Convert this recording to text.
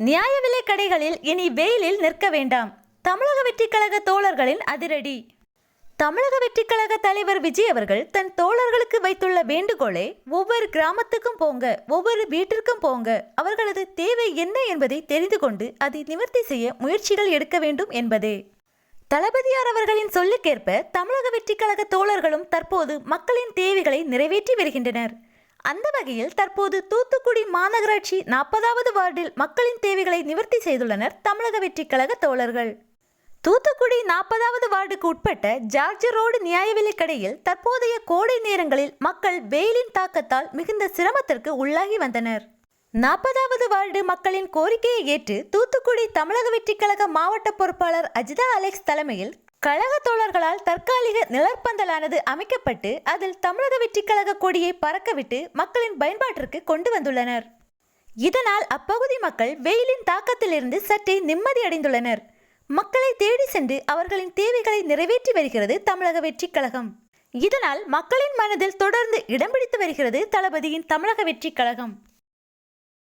நியாய விலை கடைகளில் இனி வெயிலில் நிற்க வேண்டாம். தமிழக வெற்றிக்கழக தோழர்களின் அதிரடி. தமிழக வெற்றிக்கழக தலைவர் விஜய் அவர்கள் தன் தோழர்களுக்கு வைத்துள்ள வேண்டுகோளை ஒவ்வொரு கிராமத்துக்கும் போங்க ஒவ்வொரு வீட்டிற்கும் போங்க. அவர்களது தேவை என்ன என்பதை தெரிந்து கொண்டு அதை நிவர்த்தி செய்ய முயற்சிகள் எடுக்க வேண்டும் என்பதே. தளபதியார் அவர்களின் சொல்லுக்கேற்ப தமிழக வெற்றிக்கழக தோழர்களும் தற்போது மக்களின் தேவைகளை நிறைவேற்றி வருகின்றனர். அந்த வகையில் தற்போது தூத்துக்குடி மாநகராட்சி நாற்பதாவது வார்டில் மக்களின் தேவைகளை நிவர்த்தி செய்துள்ளனர் தமிழக வெற்றிக் கழக தோழர்கள். தூத்துக்குடி நாற்பதாவது வார்டுக்கு உட்பட்ட ஜார்ஜ் ரோடு நியாய கடையில் தற்போதைய கோடை நேரங்களில் மக்கள் வெயிலின் தாக்கத்தால் மிகுந்த சிரமத்திற்கு உள்ளாகி வந்தனர். நாற்பதாவது வார்டு மக்களின் கோரிக்கையை ஏற்று தூத்துக்குடி தமிழக வெற்றிக்கழக மாவட்ட பொறுப்பாளர் அஜிதா அலெக்ஸ் தலைமையில் கழக தோழர்களால் தற்காலிக நிலப்பந்தலானது அமைக்கப்பட்டு அதில் தமிழக வெற்றிக்கழக கொடியை பறக்கவிட்டு மக்களின் பயன்பாட்டிற்கு கொண்டு வந்துள்ளனர். இதனால் அப்பகுதி மக்கள் வெயிலின் தாக்கத்திலிருந்து சற்றே நிம்மதியடைந்துள்ளனர் மக்களை தேடி சென்று அவர்களின் தேவைகளை நிறைவேற்றி வருகிறது தமிழக வெற்றிக் கழகம் இதனால் மக்களின் மனதில் தொடர்ந்து இடம் பிடித்து வருகிறது தளபதியின் தமிழக வெற்றிக் கழகம்